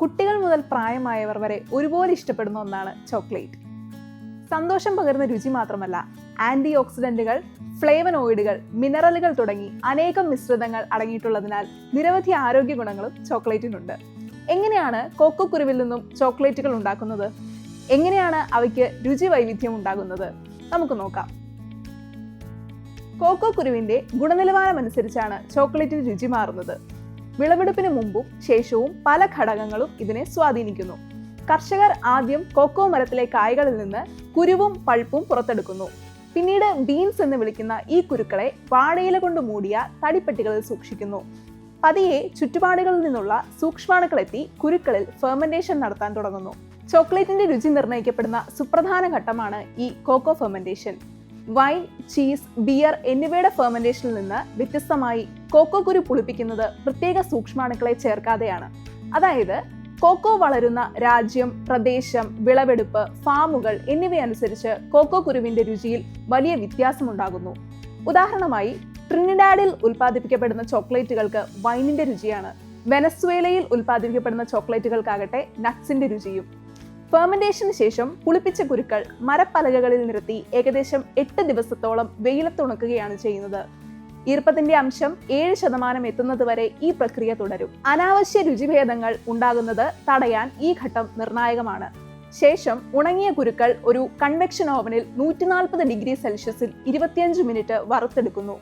കുട്ടികൾ മുതൽ പ്രായമായവർ വരെ ഒരുപോലെ ഇഷ്ടപ്പെടുന്ന ഒന്നാണ് ചോക്ലേറ്റ്. സന്തോഷം പകരുന്ന രുചി മാത്രമല്ല ആന്റി ഓക്സിഡന്റുകൾ ഫ്ലേവനോയിഡുകൾ മിനറലുകൾ തുടങ്ങി അനേകം മിശ്രിതങ്ങൾ അടങ്ങിയിട്ടുള്ളതിനാൽ നിരവധി ആരോഗ്യ ഗുണങ്ങളും ചോക്ലേറ്റിനുണ്ട്. എങ്ങനെയാണ് കോക്കോ കുരുവിൽ നിന്നും ചോക്ലേറ്റുകൾ ഉണ്ടാക്കുന്നത്? എങ്ങനെയാണ് അവയ്ക്ക് രുചി വൈവിധ്യം ഉണ്ടാകുന്നത്? നമുക്ക് നോക്കാം. കോക്കോ കുരുവിന്റെ ഗുണനിലവാരം അനുസരിച്ചാണ് ചോക്ലേറ്റിന് രുചി മാറുന്നത്. വിളവെടുപ്പിന് മുമ്പും ശേഷവും പല ഘടകങ്ങളും ഇതിനെ സ്വാധീനിക്കുന്നു. കർഷകർ ആദ്യം കൊക്കോ മരത്തിലെ കായകളിൽ നിന്ന് കുരുവും പൾപ്പും പുറത്തെടുക്കുന്നു. പിന്നീട് ബീൻസ് എന്ന് വിളിക്കുന്ന ഈ കുരുക്കളെ വാഴയില കൊണ്ട് മൂടിയ തടിപ്പെട്ടികളിൽ സൂക്ഷിക്കുന്നു. പതിയെ ചുറ്റുപാടുകളിൽ നിന്നുള്ള സൂക്ഷ്മാണുക്കളെത്തി കുരുക്കളിൽ ഫെർമെന്റേഷൻ നടത്താൻ തുടങ്ങുന്നു. ചോക്ലേറ്റിന്റെ രുചി നിർണയിക്കപ്പെടുന്ന സുപ്രധാന ഘട്ടമാണ് ഈ cocoa fermentation wine cheese beer എന്നിവയുടെ ഫെർമെന്റേഷനിൽ നിന്ന് വ്യത്യസ്തമായി കോക്കോ കുരു പുളിപ്പിക്കുന്നത് പ്രത്യേക സൂക്ഷ്മാണുക്കളെ ചേർക്കാതെയാണ്. അതായത് കോക്കോ വളരുന്ന രാജ്യം പ്രദേശം വിളവെടുപ്പ് ഫാമുകൾ എന്നിവയനുസരിച്ച് കോക്കോ കുരുവിന്റെ രുചിയിൽ വലിയ വ്യത്യാസമുണ്ടാകുന്നു. ഉദാഹരണമായി ട്രിനിഡാഡിൽ ഉൽപ്പാദിപ്പിക്കപ്പെടുന്ന ചോക്ലേറ്റുകൾക്ക് വൈനിന്റെ രുചിയാണ്. വെനസ്വേലയിൽ ഉൽപ്പാദിപ്പിക്കപ്പെടുന്ന ചോക്ലേറ്റുകൾക്കാകട്ടെ നട്ട്സിന്റെ രുചിയും. ഫെർമെന്റേഷന് ശേഷം പുളിപ്പിച്ച കുരുക്കൾ മരപ്പലകകളിൽ നിർത്തി ഏകദേശം എട്ട് ദിവസത്തോളം വെയിലത്തുണക്കുകയാണ് ചെയ്യുന്നത്. ഈർപ്പത്തിന്റെ അംശം ഏഴ് ശതമാനം എത്തുന്നത് വരെ ഈ പ്രക്രിയ തുടരും. അനാവശ്യ രുചിഭേദങ്ങൾ ഉണ്ടാകുന്നത് തടയാൻ ഈ ഘട്ടം നിർണായകമാണ്. ശേഷം ഉണങ്ങിയ കുരുക്കൾ ഒരു കൺവെക്ഷൻ ഓവനിൽ നൂറ്റിനാൽപ്പത് ഡിഗ്രി സെൽഷ്യസിൽ ഇരുപത്തിയഞ്ച് മിനിറ്റ് വറുത്തെടുക്കുന്നു.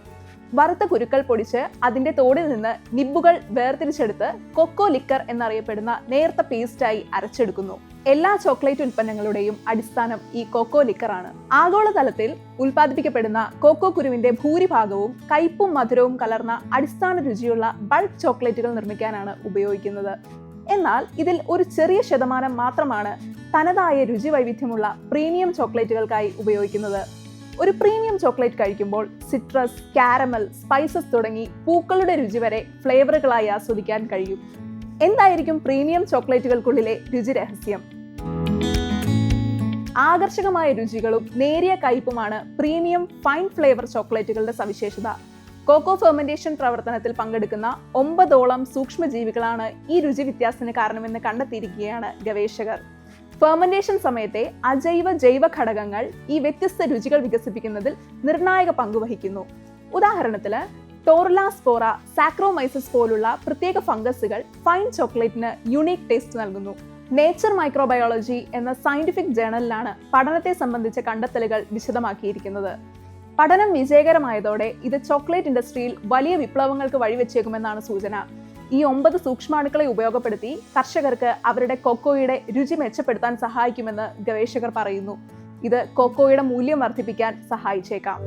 വറുത്ത കുരുക്കൾ പൊടിച്ച് അതിന്റെ തോടിൽ നിന്ന് നിബുകൾ വേർതിരിച്ചെടുത്ത് കൊക്കോ ലിക്കർ എന്നറിയപ്പെടുന്ന നേർത്ത പേസ്റ്റായി അരച്ചെടുക്കുന്നു. എല്ലാ ചോക്ലേറ്റ് ഉൽപ്പന്നങ്ങളുടെയും അടിസ്ഥാനം ഈ കൊക്കോ ലിക്കറാണ്. ആഗോളതലത്തിൽ ഉൽപ്പാദിപ്പിക്കപ്പെടുന്ന കൊക്കോ കുരുവിന്റെ ഭൂരിഭാഗവും കയ്പും മധുരവും കലർന്ന അടിസ്ഥാന രുചിയുള്ള ബൾക്ക് ചോക്ലേറ്റുകൾ നിർമ്മിക്കാനാണ് ഉപയോഗിക്കുന്നത്. എന്നാൽ ഇതിൽ ഒരു ചെറിയ ശതമാനം മാത്രമാണ് തനതായ രുചി വൈവിധ്യമുള്ള പ്രീമിയം ചോക്ലേറ്റുകൾക്കായി ഉപയോഗിക്കുന്നത്. ഒരു പ്രീമിയം ചോക്ലേറ്റ് കഴിക്കുമ്പോൾ സിട്രസ് കാരമൽ സ്പൈസസ് തുടങ്ങി പൂക്കളുടെ രുചി വരെ ഫ്ലേവറുകളായി ആസ്വദിക്കാൻ കഴിയും. എന്തായിരിക്കും പ്രീമിയം ചോക്ലേറ്റുകൾക്കുള്ളിലെ രുചി രഹസ്യം? ആകർഷകമായ രുചികളും നേരിയ കയ്പുമാണ് പ്രീമിയം ഫൈൻ ഫ്ലേവർ ചോക്ലേറ്റുകളുടെ സവിശേഷത. കോക്കോ ഫെർമെന്റേഷൻ പ്രവർത്തനത്തിൽ പങ്കെടുക്കുന്ന ഒമ്പതോളം സൂക്ഷ്മജീവികളാണ് ഈ രുചി വ്യത്യാസത്തിന് കാരണമെന്ന് കണ്ടെത്തിയിരിക്കുകയാണ് ഗവേഷകർ. ഫെർമെന്റേഷൻ സമയത്തെ അജൈവ ജൈവ ഘടകങ്ങൾ ഈ വ്യത്യസ്ത രുചികൾ വികസിപ്പിക്കുന്നതിൽ നിർണായക പങ്ക് വഹിക്കുന്നു. ഉദാഹരണത്തിന് ടോർലാസ്പോറ സാക്രോമൈസസ് പോലുള്ള പ്രത്യേക ഫംഗസുകൾ ഫൈൻ ചോക്ലേറ്റിന് യുണീക് ടേസ്റ്റ് നൽകുന്നു. നേച്ചർ മൈക്രോബയോളജി എന്ന സയന്റിഫിക് ജേണലിലാണ് പഠനത്തെ സംബന്ധിച്ച കണ്ടെത്തലുകൾ വിശദമാക്കിയിരിക്കുന്നത്. പഠനം വിജയകരമായതോടെ ഇത് ചോക്ലേറ്റ് ഇൻഡസ്ട്രിയിൽ വലിയ വിപ്ലവങ്ങൾക്ക് വഴിവെച്ചേക്കുമെന്നാണ് സൂചന. ഈ ഒമ്പത് സൂക്ഷ്മാണുക്കളെ ഉപയോഗപ്പെടുത്തി കർഷകർക്ക് അവരുടെ കൊക്കോയുടെ രുചി മെച്ചപ്പെടുത്താൻ സഹായിക്കുമെന്ന് ഗവേഷകർ പറയുന്നു. ഇത് കൊക്കോയുടെ മൂല്യം വർദ്ധിപ്പിക്കാൻ സഹായിച്ചേക്കാം.